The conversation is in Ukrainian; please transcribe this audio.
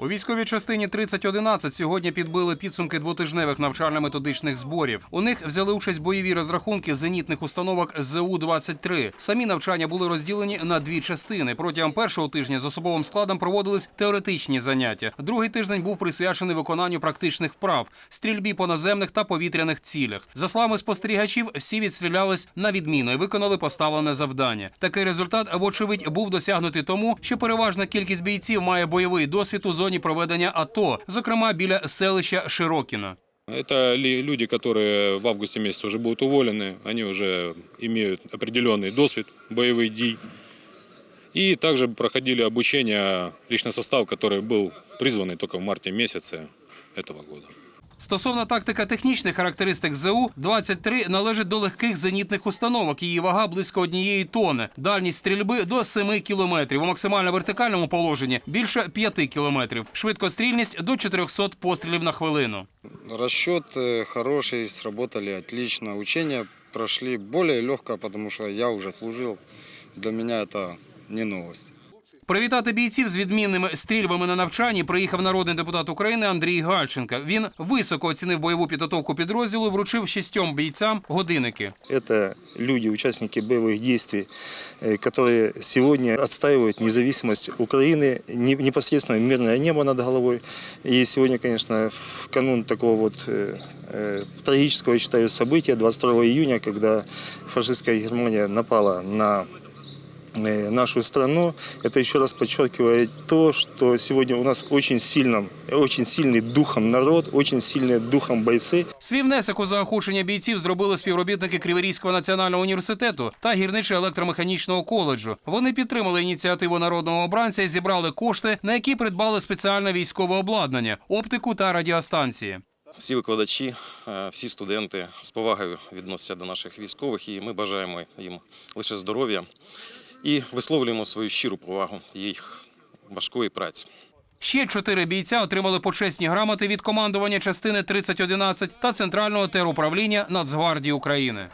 У військовій частині 3011 сьогодні підбили підсумки двотижневих навчально-методичних зборів. У них взяли участь бойові розрахунки зенітних установок ЗУ-23. Самі навчання були розділені на дві частини. Протягом першого тижня з особовим складом проводились теоретичні заняття. Другий тиждень був присвячений виконанню практичних вправ, стрільбі по наземних та повітряних цілях. За словами спостерігачів, всі відстрілялись на відміну і виконали поставлене завдання. Такий результат, вочевидь, був досягнутий тому, що переважна кількість бійців має бойовий досвід у зоні проведення АТО, зокрема біля селища Широкіно. Это ли- люди, которые в августе месяце уже будут уволены, они уже имеют определенный досвід боевых дій. И также проходили обучение личный состав, который был призванный только в марте месяце этого года. Стосовно тактико-технічних характеристик ЗУ-23 належить до легких зенітних установок. Її вага близько однієї тони. Дальність стрільби до 7 кілометрів. У максимально вертикальному положенні більше 5 кілометрів. Швидкострільність до 400 пострілів на хвилину. Расчет э, хороший, сработали отлично. Учения прошли более легко, потому что я уже служил. Для меня это не новость. Привітати бійців з відмінними стрільбами на навчанні приїхав народний депутат України Андрій Гальченко. Він високо оцінив бойову підготовку підрозділу, і вручив шістьом бійцям годинники. Это люди, участники боевых действий, э, которые сегодня отстаивают независимость Украины, не- непосредственно мирное небо над головой. И сегодня, конечно, в канун такого вот э, э, трагического, я считаю, события, 22 июня, когда фашистская Германия напала на э, нашу страну, это еще раз подчеркивает то, что сегодня у нас очень сильным, очень сильный духом народ, очень сильные духом бойцы. Свій внесок у заохочення бійців зробили співробітники Криворізького національного університету та гірничо-електромеханічного коледжу. Вони підтримали ініціативу народного обранця і зібрали кошти, на які придбали спеціальне військове обладнання, оптику та радіостанції. Всі викладачі, е, всі студенти з повагою відносяться до наших військових, і ми бажаємо їм лише здоров'я і висловлюємо свою щиру повагу їх важкої праці. Ще чотири бійця отримали почесні грамоти від командування частини 3011 та центрального теруправління Нацгвардії України.